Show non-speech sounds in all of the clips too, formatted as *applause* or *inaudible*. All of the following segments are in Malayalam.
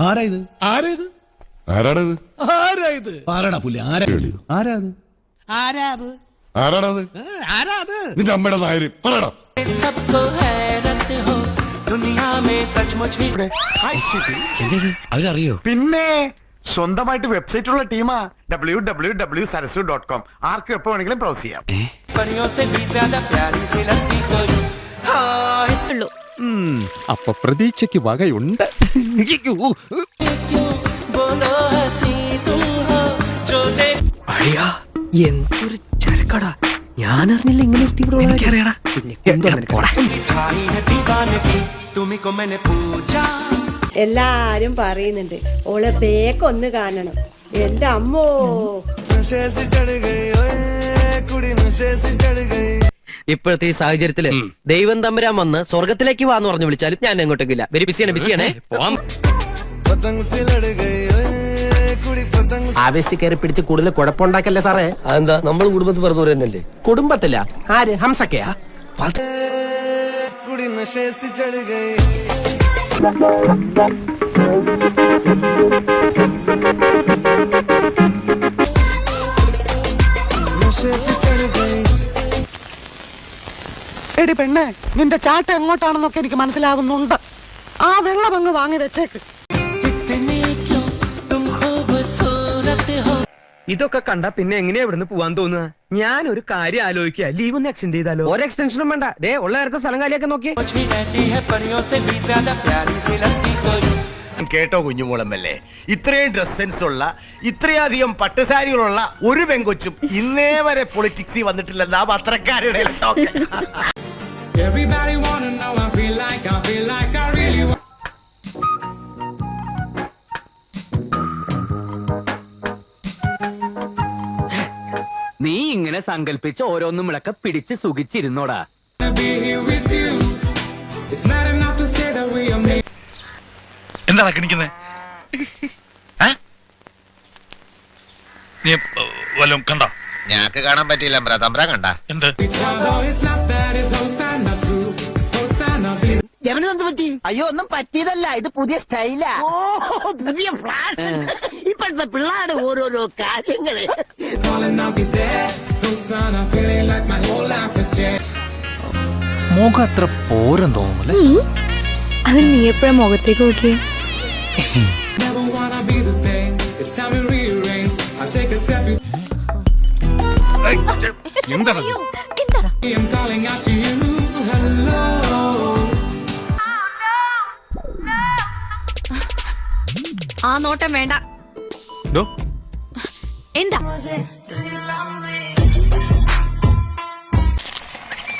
ആരാ? ഇത് ആരാ ഇത് ആരാ ഇത് ആരാടാ ആരാ ആരാ ആരാ അത് അവരറിയോ പിന്നെ സ്വന്തമായിട്ട് വെബ്സൈറ്റ് ഉള്ള ടീമാ W W W Sarasu dot com ആർക്കും എപ്പോ വേണമെങ്കിലും പ്രോസ് ചെയ്യാം. അപ്പൊ പ്രതീക്ഷയ്ക്ക് വകയുണ്ട്. എന്തൊരു ചരക്കട. ഞാനറിഞ്ഞില്ല ഇങ്ങനെ എല്ലാരും പറയുന്നുണ്ട് ഓളെ ബേക്ക് ഒന്ന് കാണണം. എന്റെ അമ്മോ. കുടി ഇപ്പോഴത്തെ ഈ സാഹചര്യത്തിൽ ദൈവം തമ്പുരാൻ വന്ന് സ്വർഗത്തിലേക്ക് വാന്ന് പറഞ്ഞു വിളിച്ചാലും ഞാൻ എങ്ങോട്ടേക്കില്ല വെരി ബിസിയാണ് ബിസിയാണേ. പോവാം. ആവേശത്തിൽ കയറി പിടിച്ച് കൂടുതൽ കുഴപ്പമുണ്ടാക്കല്ലേ സാറേ? അതെന്താ? നമ്മൾ കുടുംബത്തിൽ പറഞ്ഞവർ തന്നെയല്ലേ? കുടുംബത്തില്ല ആര്? ഹംസക്കയാ? എടി പെണ്ണേ നിന്റെ ചാട്ട എങ്ങോട്ടാണെന്നൊക്കെ എനിക്ക് മനസ്സിലാവുന്നുണ്ട്. ആ വെള്ളം അങ്ങ് വാങ്ങി വെച്ചേക്ക്. ഇതൊക്കെ കണ്ട പിന്നെ എങ്ങനെയാ ഇവിടുന്ന് പോവാൻ തോന്നുക? ഞാൻ ഒരു കാര്യം ആലോചിക്കുക. ലീവ് ഒന്ന് എക്സ്റ്റെൻഡ് ചെയ്താലോ? ഒരു എക്സ്റ്റൻഷനും വേണ്ട. ഡേ ഉള്ള നേരത്തെ സ്ഥലം കാലിയൊക്കെ നോക്കി. കേട്ടോ കുഞ്ഞുമോളമ്മല്ലേ? ഇത്രയും ഡ്രസ് സെൻസ് ഉള്ള ഇത്രയധികം പട്ടുസാരികളുള്ള ഒരു പെങ്കൊച്ചും ഇന്നേ വരെ പൊളിറ്റിക്സിൽ വന്നിട്ടില്ലെന്നാ പത്രക്കാരുടെ Everybody wanna know I feel like I feel like I really നീ ഇങ്ങനെ സങ്കല്പിച്ച് ഓരോന്നും ഇളക്ക പിടിച്ച് സുഖിച്ചിരുന്നോടാ. എന്താ കണിക്കുന്നേ? നീ വല്ലതും കണ്ടോ? ഞാക്ക് കാണാൻ പറ്റിയില്ല അമ്പ്ര തമ്പ്ര കണ്ട. എന്ത്? പറ്റി? അയ്യോ ഒന്നും പറ്റിയതല്ല. ഇത് പുതിയ സ്റ്റൈലാ. പുതിയ ഫ്ലാഷ് ഇപ്പോഴത്തെ പിള്ളാട് ഓരോരോ കാര്യങ്ങൾ. മുഖം അത്ര പോരെന്ന് തോന്നുന്നില്ലേ. അത് നീ എപ്പോഴും മുഖത്തേക്ക് നോക്കിയേ? *laughs* എന്താണ് ആ നോട്ടം വേണ്ട. എന്താ?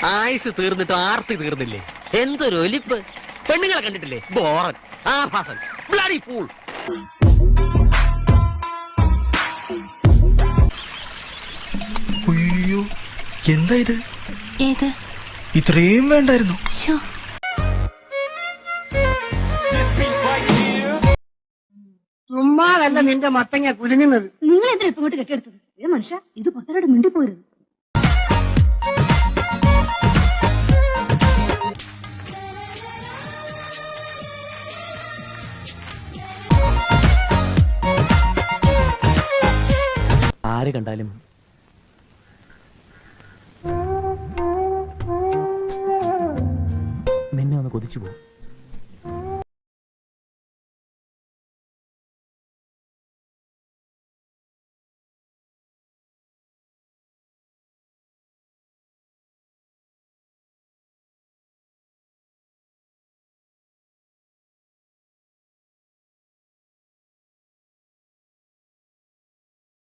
ആയുസ് തീർന്നിട്ട് ആർത്തി തീർന്നില്ലേ? എന്തൊരു ഒലിപ്പ്. പെണ്ണുങ്ങളെ കണ്ടിട്ടില്ലേ? ബോറൻ. ആഭാസൻ. ബ്ലഡി ഫൂൾ എന്താ ഇത്? ഏത്? ഇത്രയും വേണ്ടായിരുന്നു. ശോ ചുമ്മാതല്ല നിന്റെ മത്തങ്ങ കുലുങ്ങുന്നത്. നിങ്ങൾ എന്തിനാ ഇങ്ങോട്ട് കെട്ടിയെടുത്തത്? ഏ മനുഷ്യ ഇത് പുറത്തോട് മിണ്ടിപ്പോരുത് ആര് കണ്ടാലും tabii ki bu.